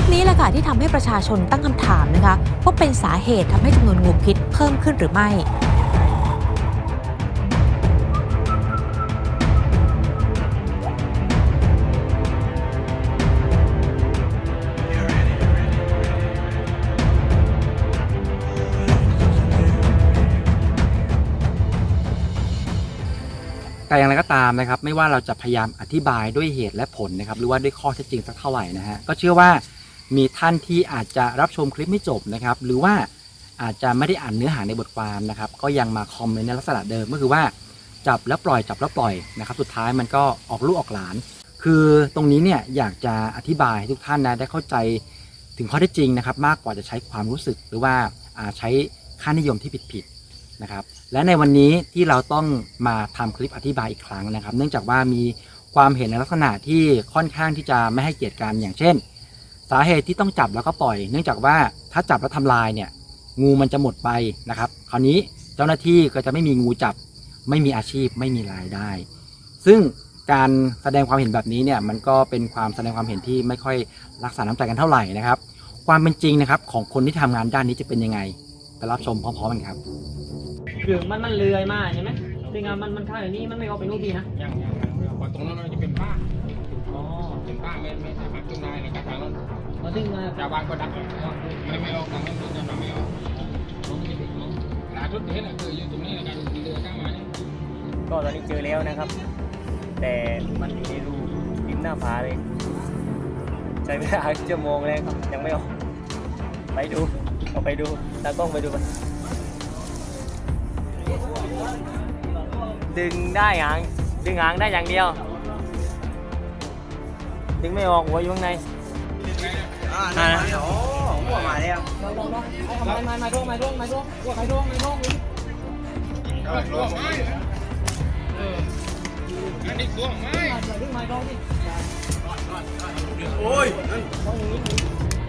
ลิปนี้แหละค่ะที่ทำให้ประชาชนตั้งคำถามนะคะว่าเป็นสาเหตุทำให้จำนวนงูพิษเพิ่มขึ้นหรือไม่แต่อย่างไรก็ตามนะครับ ไม่ว่าเราจะพยายามอธิบายด้วยเหตุและผลนะครับ หรือว่าด้วยข้อเท็จจริงสักเท่าไหร่นะฮะก็เชื่อว่า มีท่านที่อาจจะรับชมคลิปไม่จบนะครับ หรือว่าอาจจะไม่ได้อ่านเนื้อหาในบทความนะครับ ก็ยังมาคอมเมนต์ในลักษณะเดิมก็คือว่าจับแล้วปล่อยจับแล้วปล่อยนะครับ สุดท้ายมันก็ออกลูกออกหลาน คือตรงนี้เนี่ยอยากจะอธิบายให้ทุกท่านนะได้เข้าใจถึงข้อเท็จจริงนะครับ มากกว่าจะใช้ความรู้สึกหรือว่าใช้ค่านิยมที่ผิดๆนะครับ และในวันนี้ที่เราต้องมาทำคลิปอธิบายอีกครั้งนะครับ เนื่องจากว่ามีความเห็นในลักษณะที่ค่อนข้างที่จะไม่ให้เกียรติกันอย่างเช่น สาเหตุที่ต้องจับแล้วก็ปล่อย เนื่องจากว่าถ้าจับแล้วทำลายเนี่ย งูมันจะหมดไปนะครับ คราวนี้เจ้าหน้าที่ก็จะไม่มีงูจับ ไม่มีอาชีพไม่มีรายได้ ซึ่งการแสดงความเห็นแบบนี้เนี่ยมันก็เป็นความแสดงความเห็นที่ไม่ค่อยรักษาน้ำใจกันเท่าไหร่นะครับ ความเป็นจริงนะครับของคนที่ทำงานด้านนี้จะเป็นยังไงไปรับชมพร้อมๆกันครับคือมันมันเลื้อยมาใช่ไหมซึ่งอะมันมันเข้าอย่างนี้มันไม่เอาไปนู่นดีนะยังยังยังพอตรงนั้นมันจะเป็นบ้านอ๋อเป็นบ้านไม่ไม่สามารถขึ้นได้ในก ระถางนั้นพอซึ่งอะชาวบ้านก็ดักไม่ไม่ออกทางนั้นจะทำไม่ออกหลายชุดเห็นคืออยู่ตรงนี้ในการเรือข้างมานี่ก็ตอนนี้เจอแล้วนะครับ แต่มันอยู่ในรูริมหน้าผาเลย ใช้เวลาชั่วโมงแล้วครับยังไม่ออกไปดูเอาไปดูตากล้องไปดูมันดึงได้หาง ดึงหางได้อย่างเดียว ดึงไม่ออกหัวอยู่ข้างใน มาแล้วหัวมาแล้วลองลองลองไม้ไม้ไม้ร่วงไม้ร่วงไม้ร่วงไม้ร่วงไม้ร่วงตัวไม้เอออันนี้ตัวไม้ดึงไม้ร่วงดิโอ้ย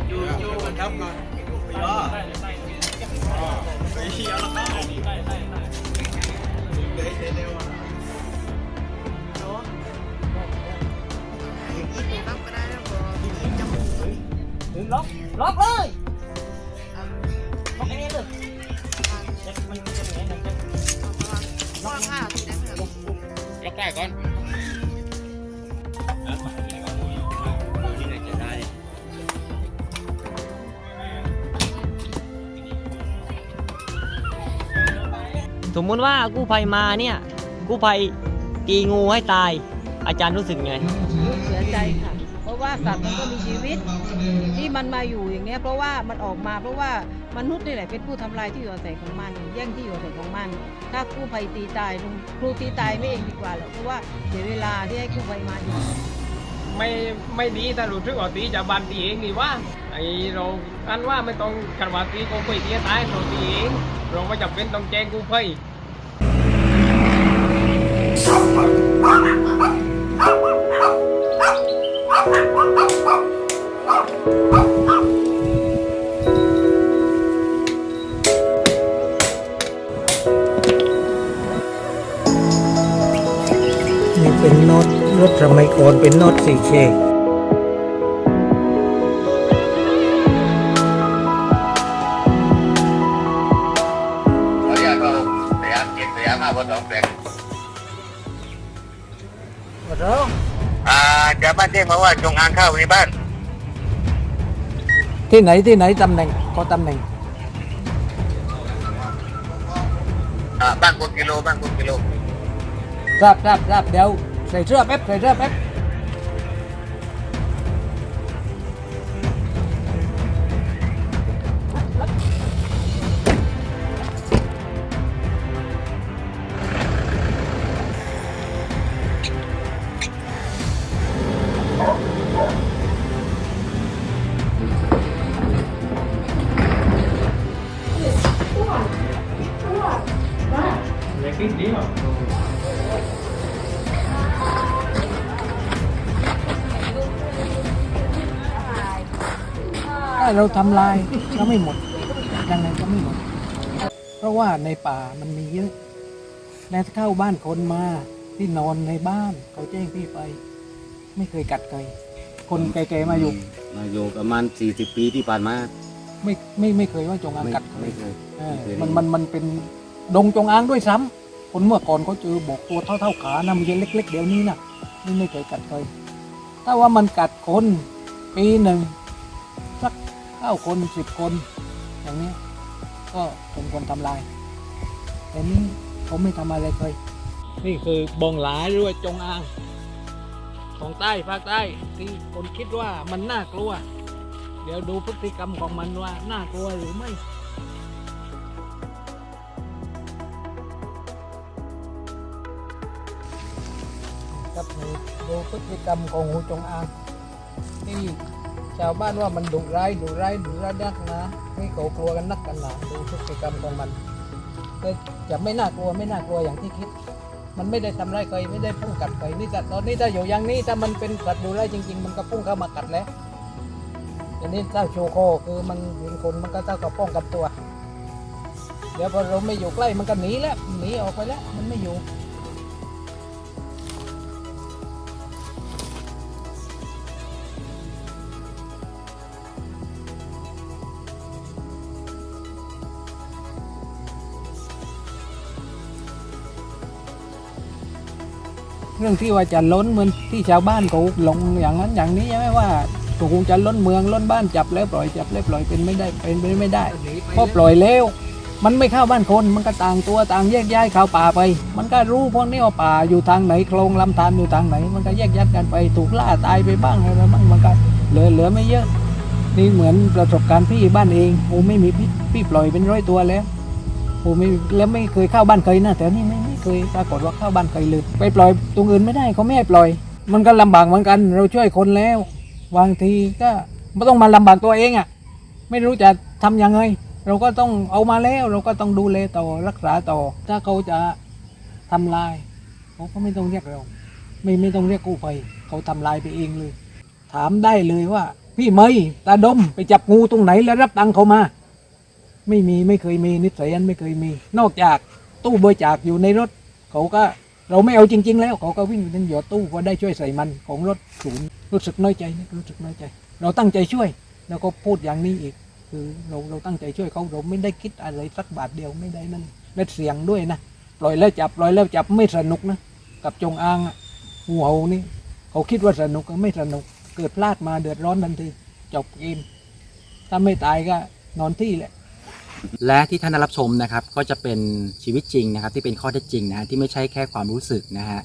อยู่อยู่ครับมาย่อไปเชียร์แล้ว ล็อกล็อกเลยล็อกไอ้นี่เลยมันจะเป็นไงล็อกค่ะล็อกได้ก่อนสมมุติว่ากู้ภัยมาเนี่ยกู้ภัยตีงูให้ตาย อาจารย์รู้สึกไง ว่าสัตว์มันก็มีชีวิต ที่มันมาอยู่อย่างเงี้ยเพราะว่ามันออกมาเพราะว่ามนุษย์นี่แหละเป็นผู้ทำลายที่อยู่อาศัยของมันแย่งที่อยู่อาศัยของมัน ถ้ากู้ภัยตีตายลุงครูตีตายไม่เองดีกว่าหรอกเพราะว่าเสียเวลาที่ให้กู้ภัยมาอยู่ไม่ไม่ดีถ้ารู้สึกว่าตีจะบันตีเองดีว่าไอเราอันว่าไม่ต้องกันว่าตีกูไปตีตายเราตีเองเราไม่จำเป็นต้องแจ้งกูไป นี่เป็นโน้ตรถสมัยก่อนเป็นโน้ตสี่เช มาว่าจงอางเข้าในบ้าน ที่ไหนที่ไหนตำแหน่งก็ตำแหน่งอ่าบ้านคนกิโลบ้านคนกิโล ทราบทราบทราบเดี๋ยวใส่เสื้อแป๊บใส่เสื้อแป๊บ เราทำลายก็ไม่หมดยังไงก็ไม่หมด เพราะว่าในป่ามันมีเยอะแม้เข้าบ้านคนมาที่นอนในบ้านเขาแจ้งพี่ไป ไม่เคยกัดใครคนแก่ๆมาอยู่ มาอยู่ประมาณ40ปีที่ผ่านมา ไม่ไม่ไม่เคยว่าจงอางไม่กัดไม่เคยเออไม่เคยมันมันมันเป็นดงจงอางด้วยซ้ำคนเมื่อก่อนเขาเจอบอกตัวเท่าเท่าขานะมันจะเล็ก ๆ เดี๋ยวนี้นะนี่ไม่เคยกัดเคยถ้าว่ามันกัดคนปีหนึ่งสัก เก้าคนสิบคน อย่างเนี้ยก็สมควรทำลาย แต่นี่เขาไม่ทำอะไรเคยนี่คือบองหลายหรือว่าจงอางของใต้ภาคใต้ที่คนคิดว่ามันน่ากลัว เดี๋ยวดูพฤติกรรมของมันว่าน่ากลัวหรือไม่ครับนี่ดูพฤติกรรมของงูจงอางที่ ชาวบ้านว่ามันดุร้ายดุร้ายดุร้ายนักนะนี่เขากลัวกันนักกันหนาดูพฤติกรรมของมันก็จะไม่น่ากลัวไม่น่ากลัวอย่างที่คิด มันไม่ได้ทำร้ายใครไม่ได้พุ่งกัดใครนี่แต่ตอนนี้ถ้าอยู่อย่างนี้ถ้ามันเป็นสัตว์ดุร้ายจริง ๆ มันก็พุ่งเข้ามากัดแล้วอันนี้ถ้าโชว์คคือมันเห็นคนมันก็เท่ากับป้องกันตัว เดี๋ยวพอเราไม่อยู่ใกล้มันก็หนีแล้วหนีออกไปแล้วมันไม่อยู่ เรื่องที่ว่าจะล้นเหมือนที่ชาวบ้านเขาหลงอย่างนั้นอย่างนี้ใช่ไหมว่าถูกจะล้นเมืองล้นบ้านจับแล้วปล่อยจับแล้วปล่อยเป็นไม่ได้เป็นไปไม่ได้เพราะปล่อยแล้วมันไม่เข้าบ้านคนมันก็ต่างตัวต่างแยกย้ายเข้าป่าไป มันก็รู้พวกนี้ว่าป่าอยู่ทางไหนโคลงลำธารอยู่ทางไหน มันก็แยกย้ายกันไปถูกล่าตายไปบ้างอะไรบ้างมันก็เหลือเหลือไม่เยอะ นี่เหมือนประสบการณ์พี่บ้านเองโอ้ไม่มีพี่พี่ปล่อยเป็นร้อยตัวแล้ว ผมไม่แล้วไม่เคยเข้าบ้านเคยนะแต่นี่ไม่ไม่เคยปรากฏว่าเข้าบ้านเคยเลยไปปล่อยตรงอื่นไม่ได้เขาไม่ให้ปล่อย มันก็ลำบากเหมือนกัน เราช่วยคนแล้วบางทีก็ไม่ต้องมาลำบากตัวเองอะ ไม่รู้จะทำยังไง เราก็ต้องเอามาแล้ว เราก็ต้องดูแลต่อรักษาต่อ ถ้าเขาจะทำลายเขาก็ไม่ต้องเรียกเรา ไม่ไม่ต้องเรียกกู้ภัยเขาทำลายไปเองเลย ถามได้เลยว่า พี่เมย์ตาดมไปจับงูตรงไหนแล้วรับตังเขามา ไม่มีไม่เคยมีนิสัยนั้นไม่เคยมี นอกจากตู้บริจาคอยู่ในรถ เขาก็เราไม่เอาจริง ๆ แล้วเขาก็วิ่งไปถึงหยอดตู้พอได้ช่วยใส่มันของรถศูนย์รู้สึกน้อยใจนะรู้สึกน้อยใจ เราตั้งใจช่วยแล้วก็พูดอย่างนี้อีก คือเราเราตั้งใจช่วยเขาเราไม่ได้คิดอะไรสักบาทเดียวไม่ได้นั่นและเสียงด้วยนะปล่อยแล้วจับปล่อยแล้วจับไม่สนุกนะกับจงอางงูเห่านี่เขาคิดว่าสนุกก็ไม่สนุก เกิดพลาดมาเดือดร้อนทันทีจบเกมถ้าไม่ตายก็นอนที่แหละ และที่ท่านได้รับชมนะครับก็จะเป็นชีวิตจริงนะครับ ที่เป็นข้อเท็จจริงนะฮะที่ไม่ใช่แค่ความรู้สึกนะฮะ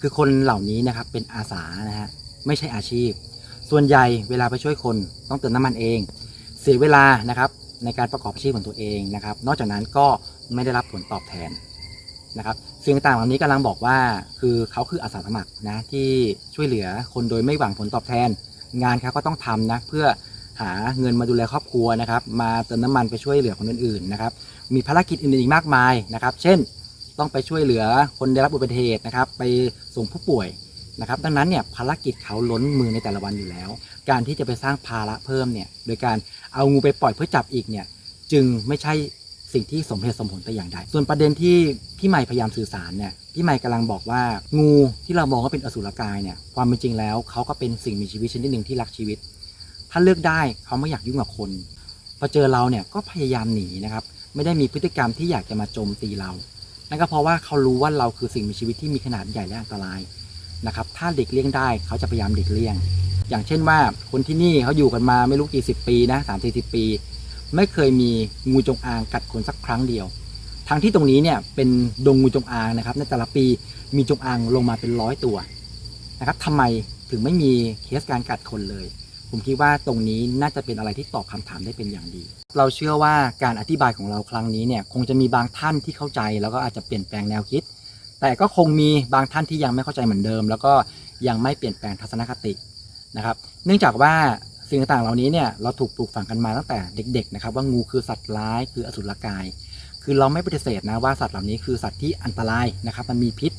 คือคนเหล่านี้นะครับเป็นอาสานะฮะไม่ใช่อาชีพ ส่วนใหญ่เวลาไปช่วยคนต้องเติมน้ำมันเอง เสียเวลานะครับในการประกอบอาชีพของตัวเองนะครับ นอกจากนั้นก็ไม่ได้รับผลตอบแทนนะครับสิ่งต่างเหล่านี้กำลังบอกว่าคือเขาคืออาสาสมัครนะที่ช่วยเหลือคนโดยไม่หวังผลตอบแทน งานเขาก็ต้องทำนะเพื่อ หาเงินมาดูแลครอบครัวนะครับ มาเติมน้ำมันไปช่วยเหลือคนอื่นๆนะครับ มีภารกิจอื่นๆอีกมากมายนะครับ เช่น ต้องไปช่วยเหลือคนได้รับอุบัติเหตุนะครับ ไปส่งผู้ป่วยนะครับ ดังนั้นเนี่ยภารกิจเขาล้นมือในแต่ละวันอยู่แล้ว การที่จะไปสร้างภาระเพิ่มเนี่ยโดยการเอางูไปปล่อยเพื่อจับอีกเนี่ยจึงไม่ใช่สิ่งที่สมเหตุสมผลแต่อย่างใด ส่วนประเด็นที่พี่ใหม่พยายามสื่อสารเนี่ย พี่ใหม่กำลังบอกว่า งูที่เรามองว่าเป็นอสุรกายเนี่ย ความเป็นจริงแล้วเขาก็เป็นสิ่งมีชีวิตชนิดหนึ่งที่รักชีวิต ถ้าเลือกได้เขาไม่อยากยุ่งกับคนพอเจอเราเนี่ยก็พยายามหนีนะครับ ไม่ได้มีพฤติกรรมที่อยากจะมาโจมตีเรานั่นก็เพราะว่าเขารู้ว่าเราคือสิ่งมีชีวิตที่มีขนาดใหญ่และอันตรายนะครับ ถ้าเด็กเลี่ยงได้เขาจะพยายามเด็กเลี่ยง อย่างเช่นว่าคนที่นี่เขาอยู่กันมาไม่รู้กี่สิบปีนะสามสี่สิบปี ไม่เคยมีงูจงอางกัดคนสักครั้งเดียว ทั้งที่ตรงนี้เนี่ยเป็นดงงูจงอางนะครับ ในแต่ละปีมีจงอางลงมาเป็นร้อยตัวนะครับทำไมถึงไม่มีเคสการกัดคนเลย ผมคิดว่าตรงนี้น่าจะเป็นอะไรที่ตอบคำถามได้เป็นอย่างดี เราเชื่อว่าการอธิบายของเราครั้งนี้เนี่ยคงจะมีบางท่านที่เข้าใจ แล้วก็อาจจะเปลี่ยนแปลงแนวคิด แต่ก็คงมีบางท่านที่ยังไม่เข้าใจเหมือนเดิม แล้วก็ยังไม่เปลี่ยนแปลงทัศนคตินะครับ เนื่องจากว่าสิ่งต่างๆเหล่านี้เนี่ยเราถูกปลูกฝังกันมาตั้งแต่เด็กๆนะครับว่างูคือสัตว์ร้ายคืออสุรกาย คือเราไม่ปฏิเสธนะว่าสัตว์เหล่านี้คือสัตว์ที่อันตรายนะครับมันมีพิษ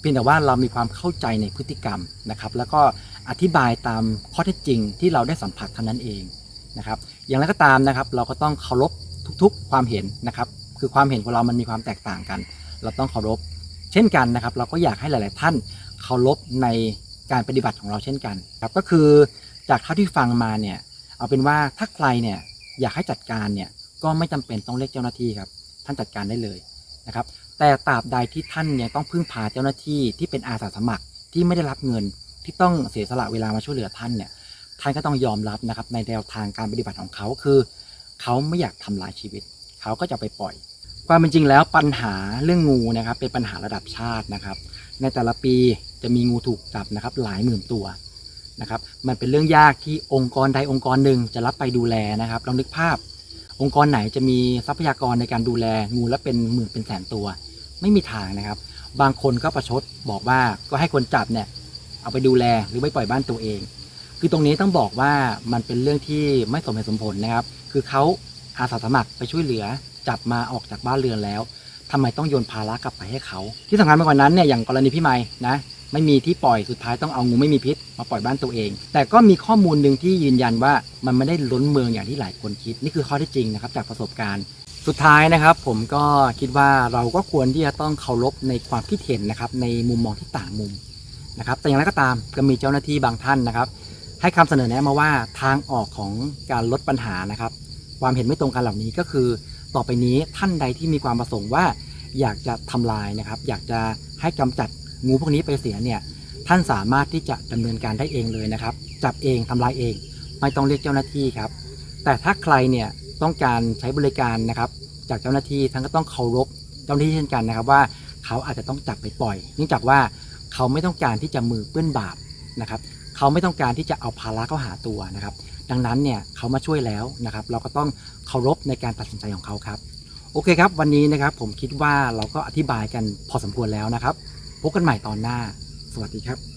เพียงแต่ว่าเรามีความเข้าใจในพฤติกรรมนะครับแล้วก็ อธิบายตามข้อเท็จจริงที่เราได้สัมผัสเท่านั้นเองนะครับ อย่างไรก็ตามนะครับ เราก็ต้องเคารพทุกๆ ความเห็นนะครับ คือความเห็นของเรามันมีความแตกต่างกัน เราต้องเคารพ เช่นกันนะครับ เราก็อยากให้หลาย ๆ ท่านเคารพในการปฏิบัติของเราเช่นกันครับก็คือจากเท่าที่ฟังมาเนี่ยเอาเป็นว่าถ้าใครเนี่ยอยากให้จัดการเนี่ยก็ไม่จำเป็นต้องเรียกเจ้าหน้าที่ครับ ท่านจัดการได้เลยนะครับ แต่ตราบใดที่ท่านยังต้องพึ่งพาเจ้าหน้าที่ที่เป็นอาสาสมัครที่ไม่ได้รับเงิน ที่ต้องเสียสละเวลามาช่วยเหลือท่านเนี่ยท่านก็ต้องยอมรับนะครับในแนวทางการปฏิบัติของเขาคือ เขาไม่อยากทำลายชีวิต เขาก็จะไปปล่อย ความเป็นจริงแล้วปัญหาเรื่องงูนะครับ เป็นปัญหาระดับชาตินะครับ ในแต่ละปีจะมีงูถูกจับนะครับหลายหมื่นตัวนะครับ มันเป็นเรื่องยากที่องค์กรใดองค์กรหนึ่งจะรับไปดูแลนะครับลองนึกภาพ องค์กรไหนจะมีทรัพยากรในการดูแลงูและเป็นหมื่นเป็นแสนตัว ไม่มีทางนะครับ บางคนก็ประชดบอกว่าก็ให้คนจับเนี่ย เอาไปดูแลหรือไปปล่อยบ้านตัวเอง คือตรงนี้ต้องบอกว่ามันเป็นเรื่องที่ไม่สมเหตุสมผลนะครับ คือเขาอาสาสมัครไปช่วยเหลือจับมาออกจากบ้านเรือนแล้วทำไมต้องโยนภาระกลับไปให้เขา ที่สำคัญไปกกว่านั้นเนี่ยอย่างกรณีพี่ไม้นะไม่มีที่ปล่อยสุดท้ายต้องเอางูไม่มีพิษมาปล่อยบ้านตัวเอง แต่ก็มีข้อมูลหนึ่งที่ยืนยันว่ามันไม่ได้ล้นเมืองอย่างที่หลายคนคิด นี่คือข้อที่จริงนะครับจากประสบการณ์สุดท้ายนะครับผมก็คิดว่าเราก็ควรที่จะต้องเคารพในความคิดเห็นนะครับในมุมมองที่ต่างมุม นะครับ แต่อย่างไรก็ตามก็มีเจ้าหน้าที่บางท่านนะครับ ให้คำเสนอแนะมาว่าทางออกของการลดปัญหานะครับ ความเห็นไม่ตรงกันเหล่านี้ก็คือ ต่อไปนี้ท่านใดที่มีความประสงค์ว่า อยากจะทำลายนะครับ อยากจะให้กำจัดงูพวกนี้ไปเสียเนี่ยท่านสามารถที่จะดำเนินการได้เองเลยนะครับ จับเองทำลายเอง ไม่ต้องเรียกเจ้าหน้าที่ครับ แต่ถ้าใครเนี่ยต้องการใช้บริการนะครับ จากเจ้าหน้าที่ท่านก็ต้องเคารพเจ้าหน้าที่เช่นกันนะครับว่าเขาอาจจะต้องจับไปปล่อยเนื่องจากว่า เขาไม่ต้องการที่จะมือเปื้อนบาปนะครับเขาไม่ต้องการที่จะเอาภาระเข้าหาตัวนะครับ ดังนั้นเนี่ยเขามาช่วยแล้วนะครับ เราก็ต้องเคารพในการตัดสินใจของเขาครับ โอเคครับ วันนี้นะครับผมคิดว่าเราก็อธิบายกันพอสมควรแล้วนะครับ พบกันใหม่ตอนหน้า สวัสดีครับ